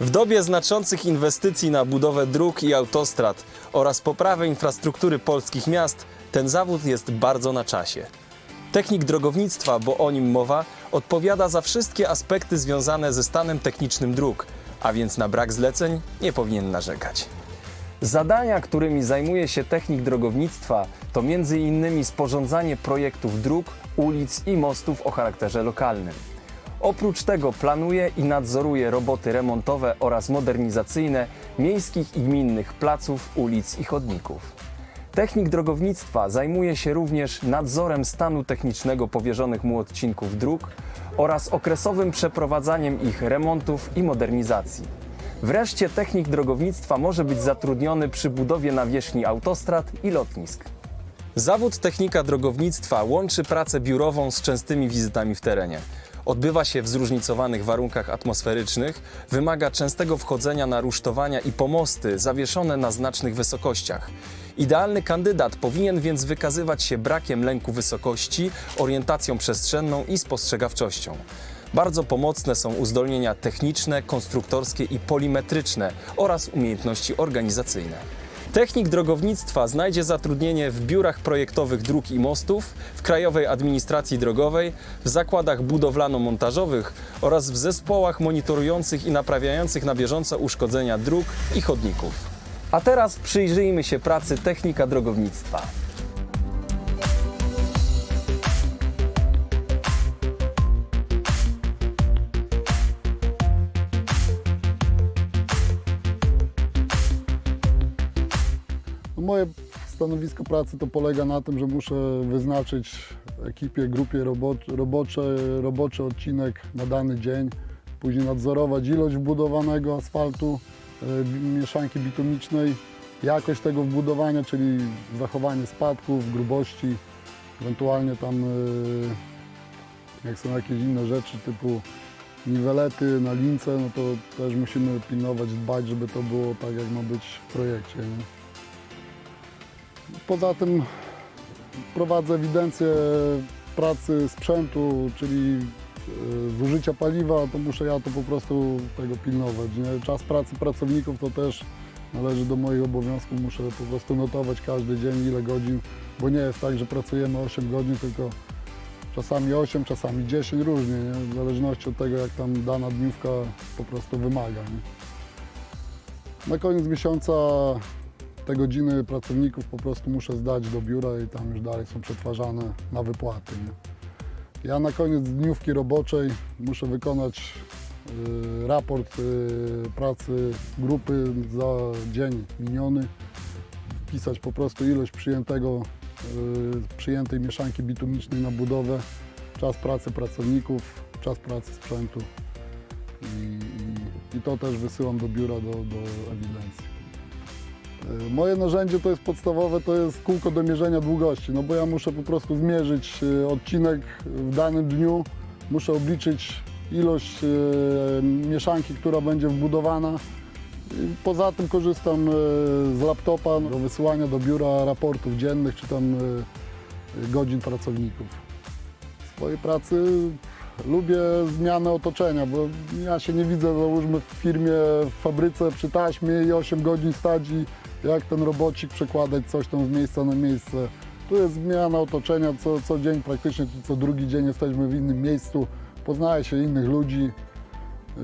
W dobie znaczących inwestycji na budowę dróg i autostrad oraz poprawę infrastruktury polskich miast, ten zawód jest bardzo na czasie. Technik drogownictwa, bo o nim mowa, odpowiada za wszystkie aspekty związane ze stanem technicznym dróg, a więc na brak zleceń nie powinien narzekać. Zadania, którymi zajmuje się technik drogownictwa, to m.in. sporządzanie projektów dróg, ulic i mostów o charakterze lokalnym. Oprócz tego planuje i nadzoruje roboty remontowe oraz modernizacyjne miejskich i gminnych placów, ulic i chodników. Technik drogownictwa zajmuje się również nadzorem stanu technicznego powierzonych mu odcinków dróg oraz okresowym przeprowadzaniem ich remontów i modernizacji. Wreszcie technik drogownictwa może być zatrudniony przy budowie nawierzchni autostrad i lotnisk. Zawód technika drogownictwa łączy pracę biurową z częstymi wizytami w terenie. Odbywa się w zróżnicowanych warunkach atmosferycznych, wymaga częstego wchodzenia na rusztowania i pomosty zawieszone na znacznych wysokościach. Idealny kandydat powinien więc wykazywać się brakiem lęku wysokości, orientacją przestrzenną i spostrzegawczością. Bardzo pomocne są uzdolnienia techniczne, konstruktorskie i polimetryczne oraz umiejętności organizacyjne. Technik drogownictwa znajdzie zatrudnienie w biurach projektowych dróg i mostów, w Krajowej Administracji Drogowej, w zakładach budowlano-montażowych oraz w zespołach monitorujących i naprawiających na bieżąco uszkodzenia dróg i chodników. A teraz przyjrzyjmy się pracy technika drogownictwa. Moje stanowisko pracy to polega na tym, że muszę wyznaczyć ekipie, grupie robo- robocze, roboczy odcinek na dany dzień, później nadzorować ilość wbudowanego asfaltu, e, mieszanki bitumicznej, jakość tego wbudowania, czyli zachowanie spadków, grubości, ewentualnie tam e, jak są jakieś inne rzeczy typu niwelety na lince, no to też musimy pilnować, dbać, żeby to było tak, jak ma być w projekcie. Nie? Poza tym prowadzę ewidencję pracy sprzętu, czyli e, zużycia paliwa, to muszę ja to po prostu tego pilnować. Nie? Czas pracy pracowników to też należy do moich obowiązków. Muszę po prostu notować każdy dzień, ile godzin, bo nie jest tak, że pracujemy 8 godzin, tylko czasami 8, czasami 10, różnie, nie? w zależności od tego, jak tam dana dniówka po prostu wymaga. Nie? Na koniec miesiąca te godziny pracowników po prostu muszę zdać do biura i tam już dalej są przetwarzane na wypłaty. Nie? Ja na koniec dniówki roboczej muszę wykonać y, raport y, pracy grupy za dzień miniony, wpisać po prostu ilość przyjętego, y, przyjętej mieszanki bitumicznej na budowę, czas pracy pracowników, czas pracy sprzętu i, i, i to też wysyłam do biura do, do ewidencji. Y, Moje narzędzie to jest podstawowe, to jest kółko do mierzenia długości, no bo ja muszę po prostu zmierzyć y, odcinek w danym dniu, muszę obliczyć ilość y, mieszanki, która będzie wbudowana. Poza tym korzystam z laptopa do wysyłania do biura raportów dziennych czy tam godzin pracowników. W swojej pracy lubię zmianę otoczenia, bo ja się nie widzę, załóżmy w firmie, w fabryce przy taśmie i 8 godzin stać i jak ten robocik przekładać coś tam z miejsca na miejsce. Tu jest zmiana otoczenia, co, co dzień praktycznie, co drugi dzień jesteśmy w innym miejscu, poznaje się innych ludzi, yy,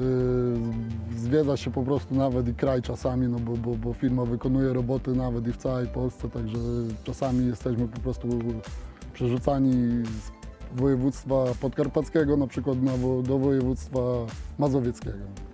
zwiedza się po prostu nawet i kraj czasami, no bo, bo, bo firma wykonuje roboty nawet i w całej Polsce, także czasami jesteśmy po prostu przerzucani z województwa podkarpackiego na przykład na, do województwa mazowieckiego.